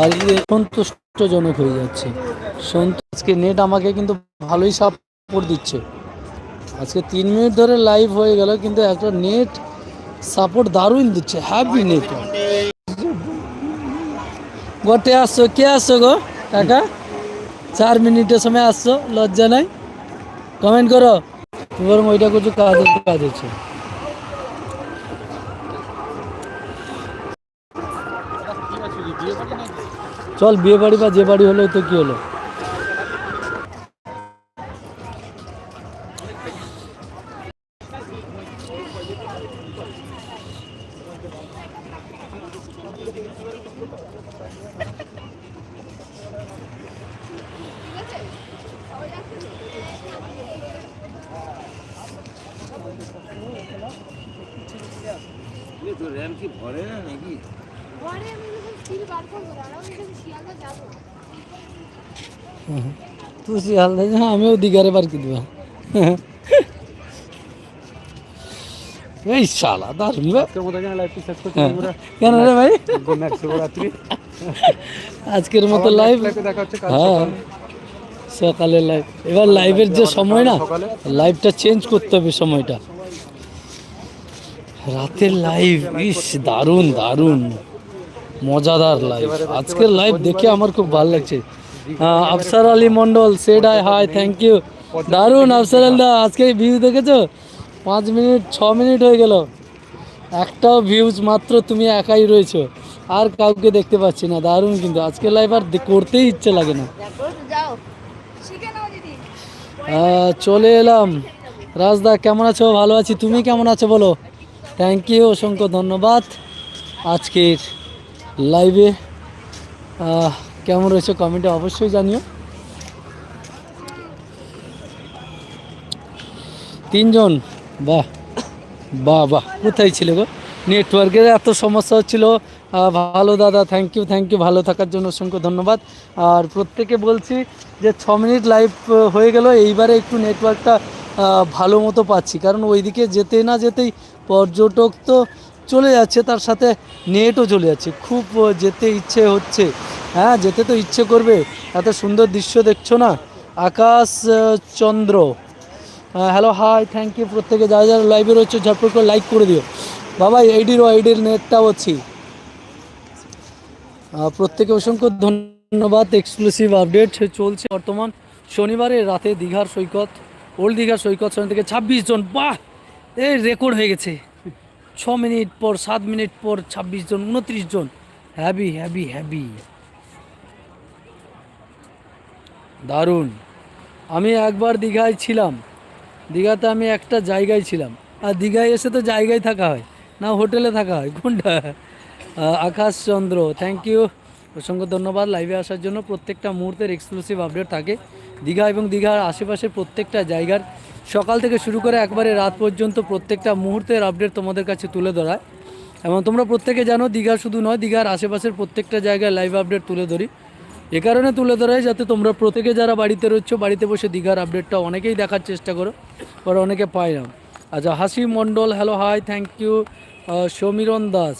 আর সন্তুষ্টজনক হয়ে যাচ্ছে। আজকে নেট আমাকে কিন্তু ভালোই সাপোর্ট দিচ্ছে। আজকে তিন মিনিট ধরে লাইভ হয়ে গেল, কিন্তু একটা নেট সাপোর্ট দারুণ দিচ্ছে হ্যাপি নেট গোটে আসছো? কে আসছো গো? কাকা? চার মিনিটের সময় আসছো, লজ্জা নাই? কমেন্ট করো। বরং ওইটা করছ কাজ কাজ হচ্ছে চল বিয়ে বাড়ি বা যে বাড়ি হলো তো কী হলো? তুই শিয়ালদা যা আমিও দিঘারে বার কি দিবা। এই শালা দারুণ হ্যাঁ। কেন রে ভাই? আজকের মতো লাইভ হ্যাঁ। সকালে। সকালে লাইভ এবার লাইভের যে সময় না লাইভটা চেঞ্জ করতে হবে সময়টা। রাতের লাইভ ইস দারুণ দারুণ। মজাদার লাইভ আজকের লাইভ দেখে আমার খুব ভালো লাগছে। Afsar Ali Mondal said I hi thank you দারুণ, আফসার আলী দা, আজকে ভিউ দেখেছ? পাঁচ মিনিট, ছ মিনিট হয়ে গেল। একটাও ভিউজ মাত্র তুমি একাই রয়েছো। আর কাউকে দেখতে পাচ্ছি না। দারুণ কিন্তু, আজকের লাইভ আর করতেই ইচ্ছে লাগে না। চলে এলাম। রাজদা কেমন আছো? ভালো আছি। তুমি কেমন আছো বলো? থ্যাংক ইউ অসংখ্য ধন্যবাদ। আজকের লাইভে কেমন রয়েছে কমেন্টে অবশ্যই জানিও। তিনজন, বাহ বাহ বাহ, কোথায় ছিল গো? নেটওয়ার্কের এত সমস্যা হচ্ছিল। ভালো দাদা থ্যাংক ইউ থ্যাংক ইউ ভালো থাকার জন্য অসংখ্য ধন্যবাদ। আর প্রত্যেকে বলছি যে ছ মিনিট লাইভ হয়ে গেল, এইবারে একটু নেটওয়ার্কটা ভালো মতো পাচ্ছি। কারণ ওইদিকে যেতে না যেতেই পর্যটক তো চলে যাচ্ছে, তার সাথে নেটও চলে যাচ্ছে। খুব যেতে ইচ্ছে হচ্ছে। হ্যাঁ যেতে তো ইচ্ছে করবে। এত সুন্দর দৃশ্য দেখছ না? Akash Chandra. Hello hi thank you প্রত্যেকে। যারা যারা লাইভে রয়েছে, ঝটপট করে লাইক করে দিও। বাবা এইডির এইডির নেটটা হচ্ছি প্রত্যেকে অসংখ্য ধন্যবাদ। এক্সক্লুসিভ আপডেট চলছে বর্তমান। শনিবারে রাতে দীঘার সৈকত ওল্ড দীঘার সৈকত, সেখান থেকে ছাব্বিশ জন। বাহ! এই রেকর্ড হয়ে গেছে। ছ মিনিট পর, সাত মিনিট পর, ছাব্বিশ জন, উনত্রিশ জন। হ্যাভি হ্যাভি হ্যাভি দারুণ। আমি একবার দীঘায় ছিলাম। দীঘাতে আমি একটা জায়গায় ছিলাম। আর দীঘায় এসে তো জায়গায় থাকা হয়, না হোটেলে থাকা হয়। কোনটা? আকাশ চন্দ্র। থ্যাংক ইউ অসংখ্য ধন্যবাদ। লাইভে আসার জন্য প্রত্যেকটা মুহূর্তের এক্সক্লুসিভ আপডেট থাকে। দীঘা এবং দীঘার আশেপাশের প্রত্যেকটা জায়গার সকাল থেকে শুরু করে একবারে রাত পর্যন্ত প্রত্যেকটা মুহূর্তের আপডেট তোমাদের কাছে তুলে ধরায় এবং তোমরা প্রত্যেকে জানো, দীঘা শুধু নয়, দীঘার আশেপাশের প্রত্যেকটা জায়গায় লাইভ আপডেট তুলে ধরি। এ কারণে তুলে ধরাই যাতে তোমরা প্রত্যেকে যারা বাড়িতে রয়েছো, বাড়িতে বসে দীঘার আপডেটটা অনেকেই দেখার চেষ্টা করো, পর অনেকে পায় না। আচ্ছা Hasi Mondal hello hi thank you Samiran Das.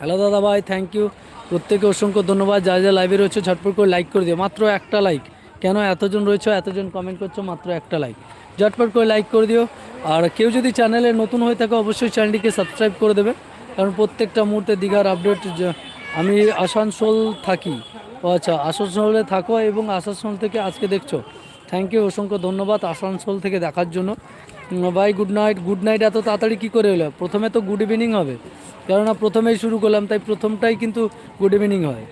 Hello দাদা ভাই থ্যাংক ইউ প্রত্যেকে অসংখ্য ধন্যবাদ। যা যা লাইভে রয়েছে, ঝটপট করে লাইক করে দিও। মাত্র একটা লাইক কেন এতজন রয়েছে, এতজন কমেন্ট করছ, মাত্র একটা লাইক ঝটপট করে লাইক করে দিও। আর কেউ যদি চ্যানেলে নতুন হয়ে থাকে, অবশ্যই চ্যানেলটিকে সাবস্ক্রাইব করে দেবে। কারণ প্রত্যেকটা মুহূর্তে দীঘার আপডেট আমি আসানসোল থাকি। ও আচ্ছা আসানসোলে থাকো এবং আসানসোল থেকে আজকে দেখছ। থ্যাংক ইউ অসংখ্য ধন্যবাদ আসানসোল থেকে দেখার জন্য। Bye good night good night এত তাড়াতাড়ি কী করে এলো প্রথমে তো গুড ইভিনিং হবে। কেননা প্রথমেই শুরু করলাম, তাই প্রথমটাই কিন্তু গুড ইভিনিং হয়।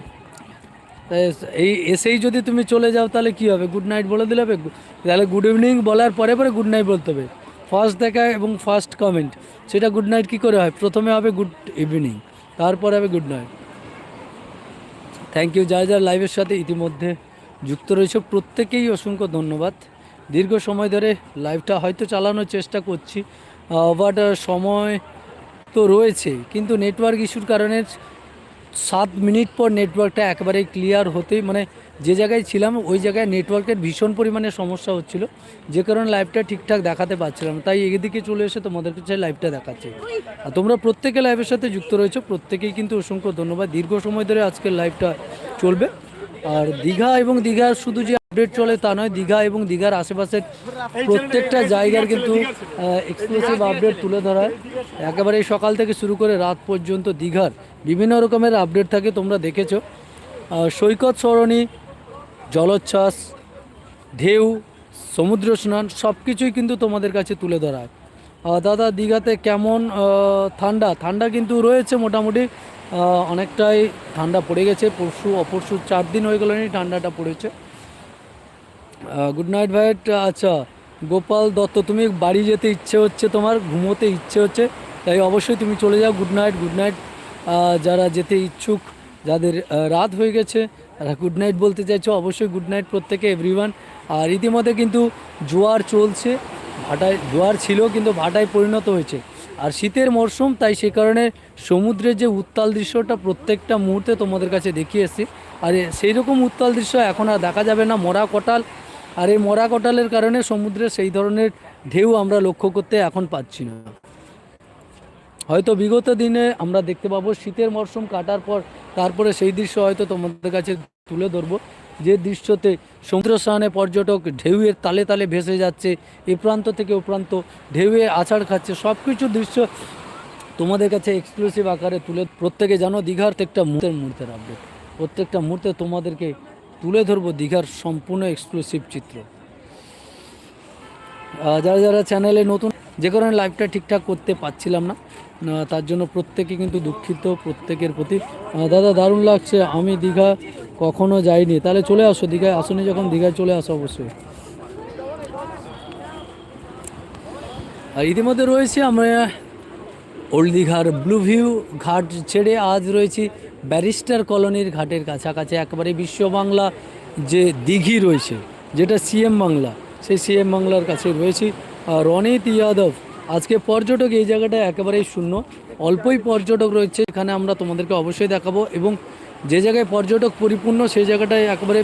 এই এসেই যদি তুমি চলে যাও তাহলে কি হবে? গুড নাইট বলে দিলে হবে? তাহলে গুড ইভিনিং বলার পরে পরে গুড নাইট বলতে হবে। ফার্স্ট দেখা এবং ফার্স্ট কমেন্ট সেটা গুড নাইট কী করে হয়? প্রথমে হবে গুড ইভিনিং তারপরে হবে গুড নাইট থ্যাংক ইউ যারা যারা লাইভের সাথে ইতিমধ্যে যুক্ত রয়েছে, প্রত্যেকেই অসংখ্য ধন্যবাদ। দীর্ঘ সময় ধরে লাইভটা হয়তো চালানোর চেষ্টা করছি। বাট সময় তো রয়েছে, কিন্তু নেটওয়ার্ক ইস্যুর কারণে সাত মিনিট পর নেটওয়ার্কটা একেবারে ক্লিয়ার হতেই মানে যে জায়গায় ছিলাম, ওই জায়গায় নেটওয়ার্কের ভীষণ পরিমাণে সমস্যা হচ্ছিল। যে কারণে লাইভটা ঠিকঠাক দেখাতে পারছিলাম তাই এদিকে চলে এসে তোমাদের কাছে লাইভটা দেখাচ্ছি। আর তোমরা প্রত্যেকে লাইভের সাথে যুক্ত রয়েছো। প্রত্যেকেই কিন্তু অসংখ্য ধন্যবাদ। দীর্ঘ সময় ধরে আজকের লাইভটা চলবে। আর দীঘা এবং দীঘার শুধু যে আপডেট চলে তা নয়, দীঘা এবং দীঘার আশেপাশের প্রত্যেকটা জায়গার কিন্তু এক্সক্লুসিভ আপডেট তুলে ধরা হয়। একেবারে সকাল থেকে শুরু করে রাত পর্যন্ত দীঘার বিভিন্ন রকমের আপডেট থাকে, তোমরা দেখেছ। সৈকত, সরণি, জলোচ্ছ্বাস, ঢেউ, সমুদ্র স্নান সব কিছুই কিন্তু তোমাদের কাছে তুলে ধরা হয়। দাদা, দীঘাতে কেমন ঠান্ডা? ঠান্ডা কিন্তু রয়েছে মোটামুটি অনেকটাই ঠান্ডা পড়ে গেছে। পরশু, অপরশু চার দিন হয়ে গেলনি ঠান্ডাটা পড়েছে। গুড নাইট ভাই আচ্ছা গোপাল দত্ত, তুমি বাড়ি যেতে ইচ্ছে হচ্ছে, তোমার ঘুমোতে ইচ্ছে হচ্ছে, তাই অবশ্যই তুমি চলে যাও। গুড নাইট গুড নাইট যারা যেতে ইচ্ছুক, যাদের রাত হয়ে গেছে, তারা গুড নাইট বলতে চাইছো, অবশ্যই গুড নাইট প্রত্যেকে এভরিওয়ান আর ইতিমধ্যে কিন্তু জোয়ার চলছে, ভাটায়, জোয়ার ছিল, কিন্তু ভাটায় পরিণত হয়েছে। আর শীতের মরশুম, তাই সে কারণে সমুদ্রের যে উত্তাল দৃশ্যটা প্রত্যেকটা মুহূর্তে তোমাদের কাছে দেখিয়ে এসেছি আর সেই রকম উত্তাল দৃশ্য এখন আর দেখা যাবে না, মরা কটাল। আর এই মরা কটালের কারণে সমুদ্রে সেই ধরনের ঢেউ আমরা লক্ষ্য করতে এখন পাচ্ছি না। হয়তো বিগত দিনে আমরা দেখতে পাবো শীতের মরশুম কাটার পর, তারপরে সেই দৃশ্য হয়তো তোমাদের কাছে তুলে ধরবো। যে দৃশ্যতে সমুদ্র স্নানে পর্যটক ঢেউয়ের তালে তালে ভেসে যাচ্ছে, এ প্রান্ত থেকে ও প্রান্ত ঢেউয়ে আছাড় খাচ্ছে সব কিছু দৃশ্য তোমাদের কাছে এক্সক্লুসিভ আকারে তুলে, প্রত্যেকে জানো দীঘার একটা মুহূর্তের মুহূর্তের আপডেট প্রত্যেকটা মুহূর্তে তোমাদেরকে তুলে ধরবো দীঘার সম্পূর্ণ এক্সক্লুসিভ চিত্র। যারা যারা চ্যানেলে নতুন যে কারণে লাইভটা ঠিকঠাক করতে পারছিলাম না। তার জন্য প্রত্যেকে কিন্তু দুঃখিত, প্রত্যেকের প্রতি। দাদা, দারুণ লাগছে। আমি দীঘা কখনো যাইনি। তাহলে চলে আসো, দীঘায় আসনি যখন, দীঘায় চলে আসো অবশ্যই। আর ইতিমধ্যে রয়েছি আমরা ওল্ড দীঘার ব্লু ভিউ ঘাট ছেড়ে আজ রয়েছি ব্যারিস্টার কলোনির ঘাটের কাছাকাছি। একেবারে বিশ্ব বাংলা যে দিঘি রয়েছে, যেটা সিএম বাংলা, সেই সিএম বাংলার কাছে রয়েছি। রনিত ইয়াদব আজকে পর্যটক এই জায়গাটা একেবারেই শূন্য। অল্পই পর্যটক রয়েছে, এখানে আমরা তোমাদেরকে অবশ্যই দেখাবো এবং যে জায়গায় পর্যটক পরিপূর্ণ, সেই জায়গাটায় একেবারে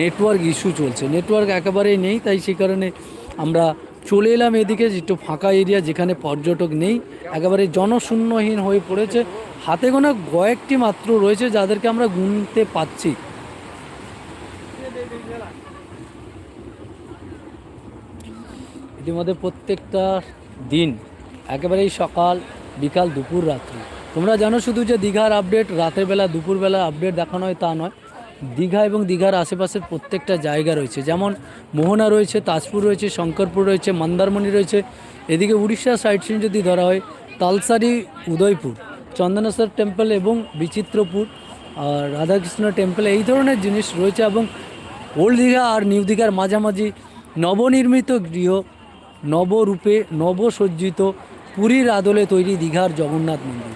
নেটওয়ার্ক ইস্যু চলছে। নেটওয়ার্ক একেবারেই নেই, তাই সেই কারণে আমরা চলে এলাম এদিকে, একটু ফাঁকা এরিয়া যেখানে পর্যটক নেই। একেবারে জনশূন্যহীন হয়ে পড়েছে। হাতে গোনা কয়েকটি মাত্র রয়েছে যাদেরকে আমরা গুনতে পাচ্ছি। ইতিমধ্যে প্রত্যেকটা দিন, একেবারেই সকাল, বিকাল, দুপুর, রাত্রি। তোমরা জানো শুধু যে দীঘার আপডেট রাতের বেলা দুপুরবেলা আপডেট দেখানো হয় তা নয়। দীঘা এবং দীঘার আশেপাশের প্রত্যেকটা জায়গা রয়েছে। যেমন মোহনা রয়েছে, তাজপুর রয়েছে, শঙ্করপুর রয়েছে, মন্দারমণি রয়েছে। এদিকে উড়িষ্যা সাইড সিন যদি ধরা হয়, তালসারি, উদয়পুর, চন্দনেশ্বর টেম্পল এবং বিচিত্রপুর, আর রাধাকৃষ্ণ টেম্পল এই ধরনের জিনিস রয়েছে এবং ওল্ড দীঘা আর নিউ দীঘার মাঝামাঝি নবনির্মিত গৃহ নবরূপে নবসজ্জিত পুরীর আদলে তৈরি দীঘার জগন্নাথ মন্দির।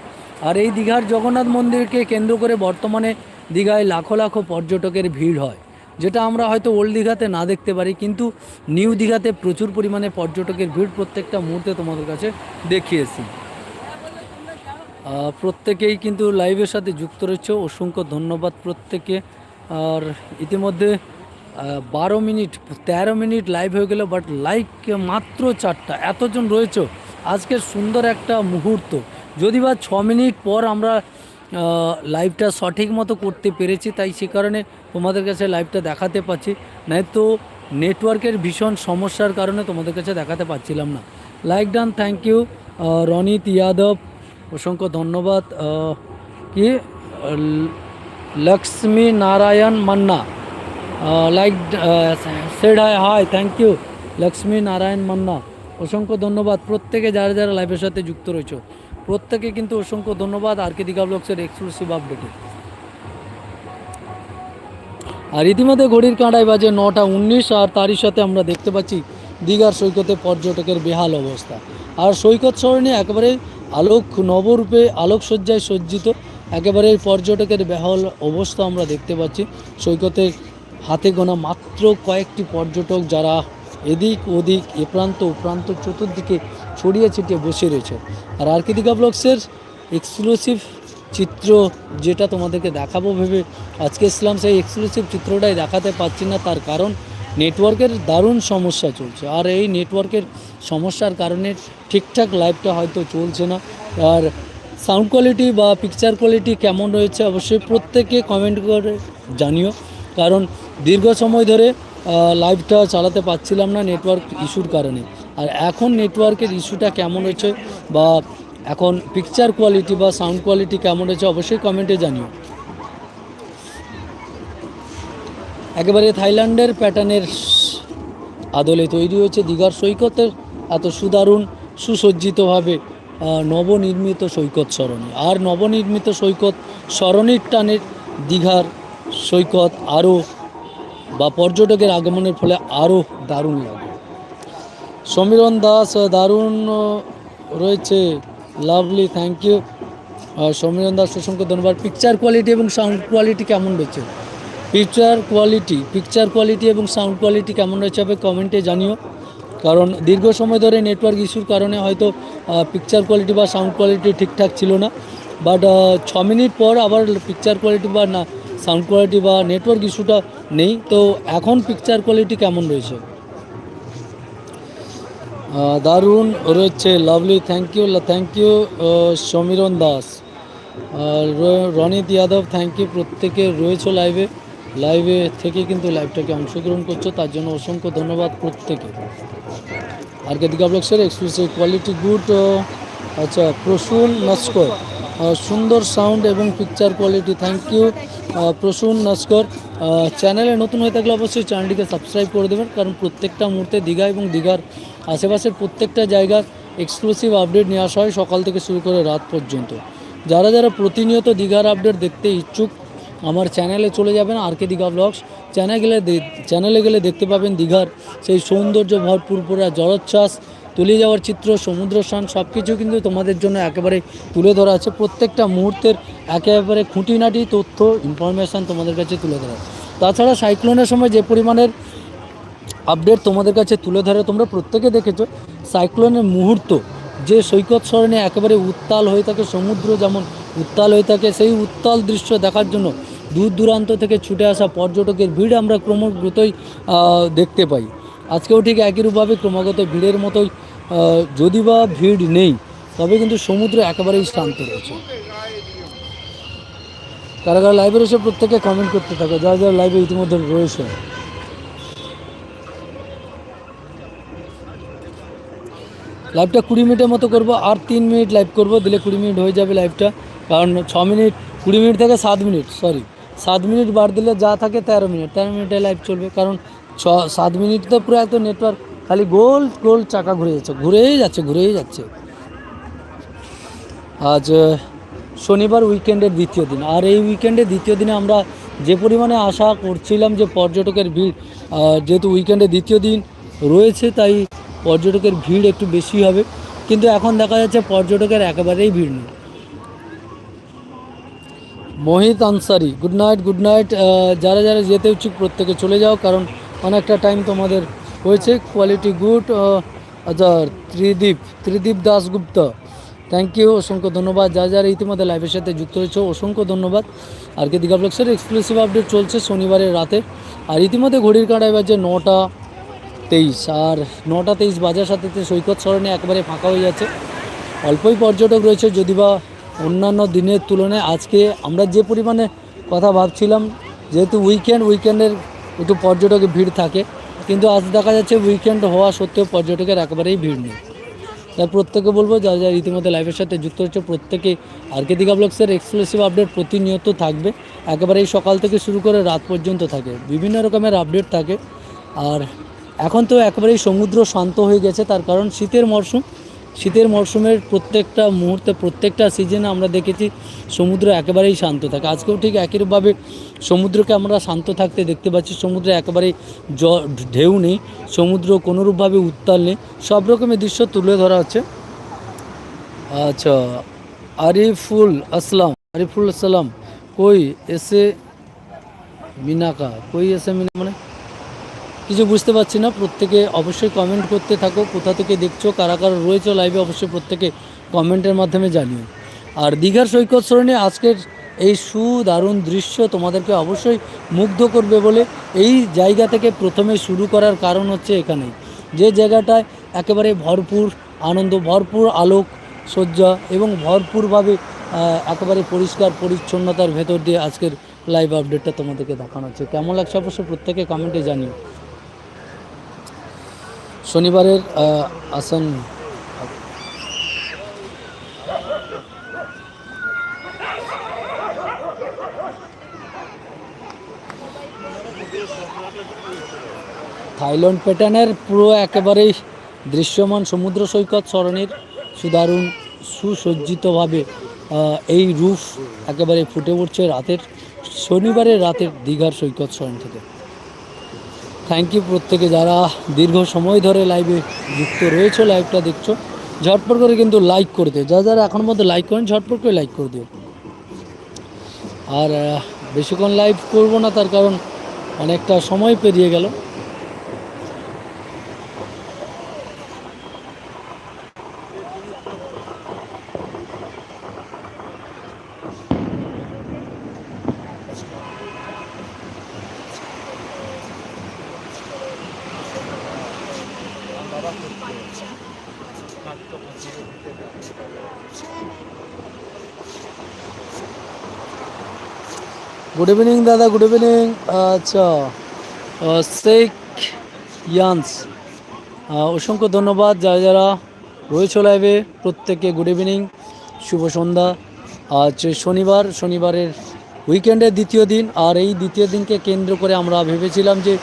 আর এই দীঘার জগন্নাথ মন্দিরকে কেন্দ্র করে বর্তমানে দীঘায় লাখো লাখো পর্যটকের ভিড় হয়, যেটা আমরা হয়তো ওল্ড দীঘাতে না দেখতে পারি, কিন্তু নিউ দীঘাতে প্রচুর পরিমাণে পর্যটকের ভিড় প্রত্যেকটা মুহূর্তে তোমাদের কাছে দেখিয়েছি। প্রত্যেকেই কিন্তু লাইভের সাথে যুক্ত রয়েছে, অসংখ্য ধন্যবাদ প্রত্যেকে। আর ইতিমধ্যে বারো মিনিট, তেরো মিনিট লাইভ হয়ে গেল বাট লাইক মাত্র চারটা। এতজন রয়েছে। আজকের সুন্দর একটা মুহূর্ত। যদি বা ছ মিনিট পর আমরা লাইভটা সঠিক মতো করতে পেরেছি, তাই সে কারণে তোমাদের কাছে লাইভটা দেখাতে পাচ্ছি। নয়তো নেটওয়ার্কের ভীষণ সমস্যার কারণে তোমাদের কাছে দেখাতে পাচ্ছিলাম না। Like done thank you Ronit Yadav, অসংখ্য ধন্যবাদ কি? Lakshmi Narayan Manna. Like said hi hi thank you Lakshmi Narayan Manna অসংখ্য ধন্যবাদ। প্রত্যেকে যারা যারা লাইভের সাথে যুক্ত রয়েছে, প্রত্যেকে কিন্তু অসংখ্য ধন্যবাদ আর কে দীঘা ব্লগসের এক্সক্লুসিভ আপডেটে আর ইতিমধ্যে ঘড়ির কাঁটায় বাজে নটা উনিশ, আর তারই সাথে আমরা দেখতে পাচ্ছি দীঘার সৈকতে পর্যটকের বেহাল অবস্থা। আর সৈকত সরণি একেবারে আলোক নবরূপে, আলোকসজ্জায় সজ্জিত, একেবারে পর্যটকের বেহাল অবস্থা আমরা দেখতে পাচ্ছি। সৈকতের হাতে গোনা মাত্র কয়েকটি পর্যটক যারা এদিক ওদিক, এ প্রান্ত ও প্রান্ত চতুর্দিকে ছড়িয়ে ছিটিয়ে বসে রয়েছে। আর আর কে দীঘা ব্লগসের এক্সক্লুসিভ চিত্র যেটা তোমাদেরকে দেখাবো ভেবে আজকে ইসলাম সেই এক্সক্লুসিভ চিত্রটাই দেখাতে পারছি না। তার কারণ নেটওয়ার্কের দারুণ সমস্যা চলছে। আর এই নেটওয়ার্কের সমস্যার কারণে ঠিকঠাক লাইভটা হয়তো চলছে না। আর সাউন্ড কোয়ালিটি বা পিকচার কোয়ালিটি কেমন রয়েছে অবশ্যই প্রত্যেকে কমেন্ট করে জানিও। কারণ দীর্ঘ সময় ধরে লাইভটা চালাতে পারছিলাম না নেটওয়ার্ক ইস্যুর কারণে। আর এখন নেটওয়ার্কের ইস্যুটা কেমন হয়েছে বা এখন পিকচার কোয়ালিটি বা সাউন্ড কোয়ালিটি কেমন হয়েছে অবশ্যই কমেন্টে জানিও। একেবারে থাইল্যান্ডের প্যাটার্নের আদলে তৈরি হয়েছে দীঘার সৈকতের এত সুদারুণ, সুসজ্জিতভাবে নবনির্মিত সৈকত সরণি। আর নবনির্মিত সৈকত সরণির টানের দীঘার সৈকত আরও বা পর্যটকের আগমনের ফলে আরও দারুণ লাগে। সমীরণ দাস দারুণ রয়েছে। Lovely thank you Samiran Das অসংখ্য ধন্যবাদ। পিকচার কোয়ালিটি এবং সাউন্ড কোয়ালিটি কেমন রয়েছে? পিকচার কোয়ালিটি পিকচার কোয়ালিটি এবং সাউন্ড কোয়ালিটি কেমন রয়েছে হবে কমেন্টে জানিও। কারণ দীর্ঘ সময় ধরে নেটওয়ার্ক ইস্যুর কারণে হয়তো পিকচার কোয়ালিটি বা সাউন্ড কোয়ালিটি ঠিকঠাক ছিল না। বাট ছ মিনিট পর আবার পিকচার কোয়ালিটি বা না সাউন্ড কোয়ালিটি বা নেটওয়ার্ক ইস্যুটা নেই। তো এখন পিকচার কোয়ালিটি কেমন রয়েছে? দারুণ রয়েছে lovely thank you thank you Samiran Das. Ronit Yadav thank you প্রত্যেকে রয়েছে লাইভে লাইভে থেকে কিন্তু লাইভটাকে অংশগ্রহণ করছ, তার জন্য অসংখ্য ধন্যবাদ প্রত্যেকে। আর কেদিকা ব্লগসের এক্সক্লুসিভ কোয়ালিটি গুড আচ্ছা প্রসূন নস্কর। সুন্দর সাউন্ড এবং picture quality thank you Prasun, Naskar. চ্যানেলে নতুন হয়ে থাকলে অবশ্যই চ্যানেলটিকে সাবস্ক্রাইব করে দেবেন, কারণ প্রত্যেকটা মুহূর্তে দীঘা এবং দীঘার আশেপাশের প্রত্যেকটা জায়গার এক্সক্লুসিভ আপডেট নিয়ে আসা হয় সকাল থেকে শুরু করে রাত পর্যন্ত। যারা যারা প্রতিনিয়ত দীঘার আপডেট দেখতে ইচ্ছুক, আমার চ্যানেলে চলে যাবেন আর কে দীঘা ব্লগস চ্যানেলে গেলে চ্যানেলে গেলে দেখতে পাবেন দীঘার সেই সৌন্দর্য ভরপুর পুরা জলোচ্ছ্বাস তলিয়ে যাওয়ার চিত্র, সমুদ্র স্নান সব কিছু কিন্তু তোমাদের জন্য একেবারে তুলে ধরা আছে। প্রত্যেকটা মুহূর্তের একেবারে খুঁটিনাটি তথ্য ইনফরমেশান তোমাদের কাছে তুলে ধরা তাছাড়া সাইক্লোনের সময় যে পরিমাণের আপডেট তোমাদের কাছে তুলে ধরে, তোমরা প্রত্যেকে দেখেছ সাইক্লোনের মুহূর্ত, যে সৈকত সরণে একেবারে উত্তাল হয়ে থাকে, সমুদ্র যেমন উত্তাল হয়ে থাকে, সেই উত্তাল দৃশ্য দেখার জন্য দূর দূরান্ত থেকে ছুটে আসা পর্যটকের ভিড় আমরা ক্রমাগতই দেখতে পাই। আজকেও ঠিক একই রূপভাবে ক্রমাগত ভিড়ের মতোই যদি বা ভিড় নেই, তবে কিন্তু সমুদ্র একেবারেই শান্ত রয়েছে। কারা কারা লাইভে রয়েছে প্রত্যেকে কমেন্ট করতে থাকে। যারা যারা লাইভে ইতিমধ্যে রয়েছে। লাইভটা কুড়ি মিনিটের মতো করব, আর তিন মিনিট লাইভ করব। দিলে কুড়ি মিনিট হয়ে যাবে লাইভটা কারণ ছ মিনিট, কুড়ি মিনিট থেকে সাত মিনিট সরি সাত মিনিট বার দিলে যা থাকে তেরো মিনিট। তেরো মিনিটে লাইভ চলবে। কারণ ছ, সাত মিনিট তো পুরো এত নেটওয়ার্ক খালি গোল গোল চাকা ঘুরে যাচ্ছে, ঘুরেই যাচ্ছে ঘুরেই যাচ্ছে। আজ শনিবার উইকেন্ডের দ্বিতীয় দিন। আর এই উইকেন্ডের দ্বিতীয় দিনে আমরা যে পরিমাণে আশা করছিলাম যে পর্যটকের ভিড় যেহেতু উইকেন্ডের দ্বিতীয় দিন রয়েছে, তাই পর্যটকের ভিড় একটু বেশি হবে। কিন্তু এখন দেখা যাচ্ছে পর্যটকের একেবারেই ভিড় নেই। Mohit Ansari good night good night যারা যারা যেতে ইচ্ছুক প্রত্যেকে চলে যাও, কারণ অনেকটা টাইম তোমাদের হয়েছে কোয়ালিটি গুড আচ্ছা ত্রিদীপ ত্রিদীপ দাসগুপ্ত থ্যাংক ইউ অসংখ্য ধন্যবাদ। যা যারা ইতিমধ্যে লাইভের সাথে যুক্ত রয়েছে, অসংখ্য ধন্যবাদ। আর কি দীঘা ব্লগসের এক্সক্লুসিভ আপডেট চলছে শনিবারের রাতে। আর ইতিমধ্যে ঘড়ির কাঁটায় বাজে নটা তেইশ। আর নটা তেইশ বাজার সাথে সাথে সৈকত সরণে একবারে ফাঁকা হয়ে যাচ্ছে। অল্পই পর্যটক রয়েছে যদি বা অন্যান্য দিনের তুলনায়। আজকে আমরা যে পরিমাণে কথা ভাবছিলাম, যেহেতু উইকেন্ড উইকেন্ডের একটু পর্যটকের ভিড় থাকে। কিন্তু আজ দেখা যাচ্ছে উইকেন্ড হওয়া সত্ত্বেও পর্যটকের একেবারেই ভিড় নেই। তাই প্রত্যেকে বলব, যারা যারা ইতিমধ্যে লাইভের সাথে যুক্ত হচ্ছে প্রত্যেকে আরকে দীঘা ব্লগসের এক্সক্লুসিভ আপডেট প্রতিনিয়ত থাকবে। একেবারেই সকাল থেকে শুরু করে রাত পর্যন্ত থাকে। বিভিন্ন রকমের আপডেট থাকে। আর এখন তো একেবারেই সমুদ্র শান্ত হয়ে গেছে, তার কারণ শীতের মরশুম। শীতের মরশুমের প্রত্যেকটা মুহূর্তে, প্রত্যেকটা সিজনে আমরা দেখেছি সমুদ্র একেবারেই শান্ত থাকে। আজকেও ঠিক একইভাবে সমুদ্রকে আমরা শান্ত থাকতে দেখতে পাচ্ছি। সমুদ্রে একেবারেই জ, ঢেউ নেই, সমুদ্র কোনোরূপভাবে উত্তাল নেই। সব রকমের দৃশ্য তুলে ধরা হচ্ছে। আচ্ছা আরিফুল আসলাম, আরিফুল আসসালাম কই এসে মিনাকা, কই এসে মিনা মানে? কিছু বুঝতে পারছি না। প্রত্যেকে অবশ্যই কমেন্ট করতে থাকো। কোথা থেকে দেখছ, কারা কারা রয়েছে লাইভে অবশ্যই প্রত্যেকে কমেন্টের মাধ্যমে জানিও। আর দীঘার সৈকত সরণি আজকের এই সুদারুণ দৃশ্য তোমাদেরকে অবশ্যই মুগ্ধ করবে বলে এই জায়গা থেকে প্রথমে শুরু করার কারণ হচ্ছে এখানেই। যে জায়গাটায় একেবারে ভরপুর আনন্দ, ভরপুর আলোক সজ্জা এবং ভরপুরভাবে একেবারে পরিষ্কার পরিচ্ছন্নতার ভেতর দিয়ে আজকের লাইভ আপডেটটা তোমাদেরকে দেখানো হচ্ছে। কেমন লাগছে অবশ্য প্রত্যেকে কমেন্টে জানিও। শনিবারের আসন। থাইল্যান্ড প্যাটার্নের পুরো একেবারেই দৃশ্যমান সমুদ্র সৈকত সরণির সুদারুণ, সুসজ্জিতভাবে এই রুফ একেবারে ফুটে উঠছে রাতের, শনিবারের রাতের দীঘার সৈকত সরণ থেকে। থ্যাংক ইউ প্রত্যেকে যারা দীর্ঘ সময় ধরে লাইভে যুক্ত রয়েছে লাইভটা দেখছ। ঝটপট করে কিন্তু লাইক করে দিও। যা যারা এখন মধ্যে লাইক করেন, ঝটপট করে লাইক করে দিও। আর বেশিক্ষণ লাইভ করব না, তার কারণ অনেকটা সময় পেরিয়ে গেল। গুড ইভিনিং দাদা গুড ইভিনিং আচ্ছা শেখ ইয়ান্স অসংখ্য ধন্যবাদ, যারা যারা রয়েছে লাইভে প্রত্যেককে গুড ইভিনিং শুভ সন্ধ্যা। আজ শনিবার, শনিবারের উইকেন্ডের দ্বিতীয় দিন, আর এই দ্বিতীয় দিনকে কেন্দ্র করে আমরা ভেবেছিলাম যে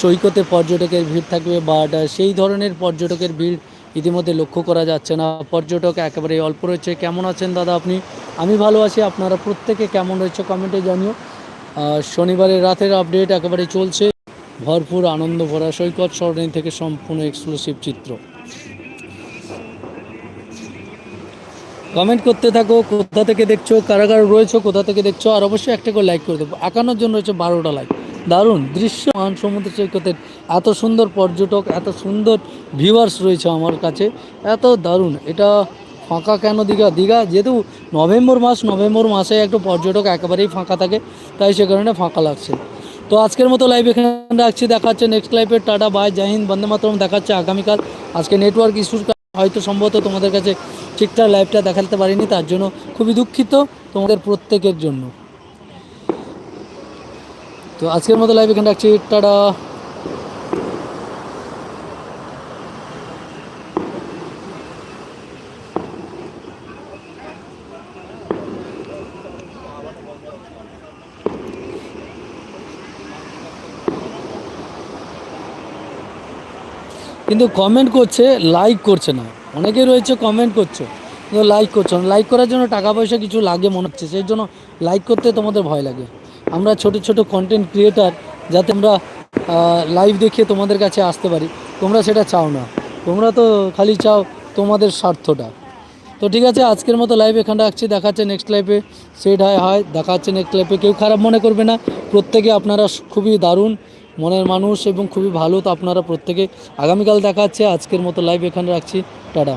সৈকতে পর্যটকের ভিড় থাকবে বাট সেই ধরনের পর্যটকের ভিড় ইতিমধ্যে লক্ষ্য করা যাচ্ছে না। পর্যটক একেবারে অল্প রয়েছে। কেমন আছেন দাদা আপনি? আমি ভালো আছি। আপনারা প্রত্যেকে কেমন রয়েছে কমেন্টে জানিও। শনিবারের রাতের আপডেট একেবারে চলছে। ভরপুর আনন্দ ভরা সৈকত সরণি থেকে সম্পূর্ণ এক্সক্লুসিভ চিত্র। কমেন্ট করতে থাকো, কোথা থেকে দেখছ, কারা কারা রয়েছো, কোথা থেকে দেখছ, আর অবশ্যই একটা করে লাইক করে দেবো। একানোর জন্য রয়েছে, বারোটা লাইক দারুণ দৃশ্যমান সমুদ্র সৈকতের এত সুন্দর পর্যটক, এত সুন্দর ভিউয়ার্স রয়েছে আমার কাছে। এত দারুণ। এটা ফাঁকা কেন দীঘা? দীঘা যেহেতু নভেম্বর মাস, নভেম্বর মাসে একটু পর্যটক একেবারেই ফাঁকা থাকে, তাই সে কারণে ফাঁকা লাগছে। তো আজকের মতো লাইভ এখানে রাখছি। দেখা হচ্ছে নেক্সট লাইভের টাটা বাই জাহিন বন্দে মাতরম। দেখাচ্ছে আগামীকাল। আজকে নেটওয়ার্ক ইস্যুর হয়তো সম্ভবত তোমাদের কাছে ঠিকঠাক লাইভটা দেখাতে পারিনি, তার জন্য খুবই দুঃখিত তোমাদের প্রত্যেকের জন্য। তো আজকের মতো লাইভ এখানে রাখছি, টাটা। কিন্তু কমেন্ট করছে লাইক করছে না। অনেকেই রয়েছে কমেন্ট করছে। কিন্তু লাইক করছে না। লাইক করার জন্য টাকা পয়সা কিছু লাগে মনে হচ্ছে। সেই জন্য লাইক করতে তোমাদের ভয় লাগে। আমরা ছোট ছোট কন্টেন্ট ক্রিয়েটার যাতে আমরা লাইভ দেখে তোমাদের কাছে আসতে পারি। তোমরা সেটা চাও না। তোমরা তো খালি চাও তোমাদের স্বার্থটা। তো ঠিক আছে, আজকের মতো লাইভ এখানে রাখছি। দেখা হচ্ছে নেক্সট লাইভে সেট হয় হয় দেখা হচ্ছে নেক্সট লাইভে কেউ খারাপ মনে করবে না। প্রত্যেকে আপনারা খুবই দারুণ মনের মানুষ এবং খুবই ভালো। তো আপনারা প্রত্যেকে আগামীকাল দেখা হচ্ছে আজকের মতো লাইভ এখানে রাখছি। টাটা।